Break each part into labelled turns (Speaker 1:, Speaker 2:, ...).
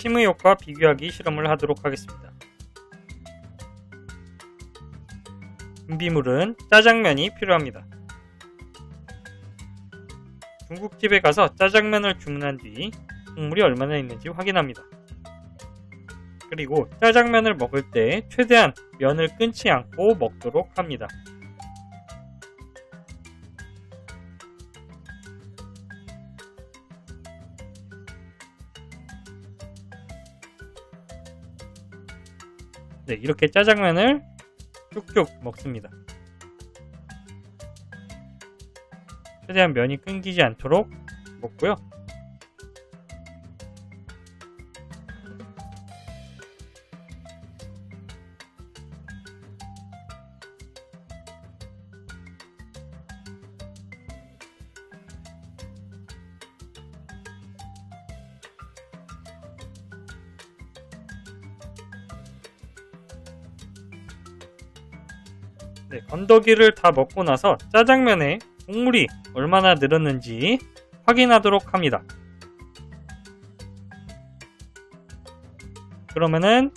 Speaker 1: 침의욕과 비교하기 실험을 하도록 하겠습니다. 준비물은 짜장면이 필요합니다. 중국집에 가서 짜장면을 주문한 뒤 국물이 얼마나 있는지 확인합니다. 그리고 짜장면을 먹을 때 최대한 면을 끊지 않고 먹도록 합니다. 네, 이렇게 짜장면을 쭉쭉 먹습니다. 최대한 면이 끊기지 않도록 먹고요. 네, 건더기를 다 먹고 나서 짜장면에 국물이 얼마나 늘었는지 확인하도록 합니다. 그러면은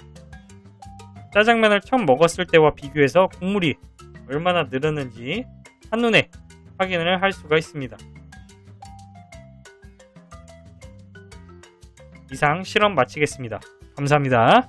Speaker 1: 짜장면을 처음 먹었을 때와 비교해서 국물이 얼마나 늘었는지 한눈에 확인을 할 수가 있습니다. 이상 실험 마치겠습니다. 감사합니다.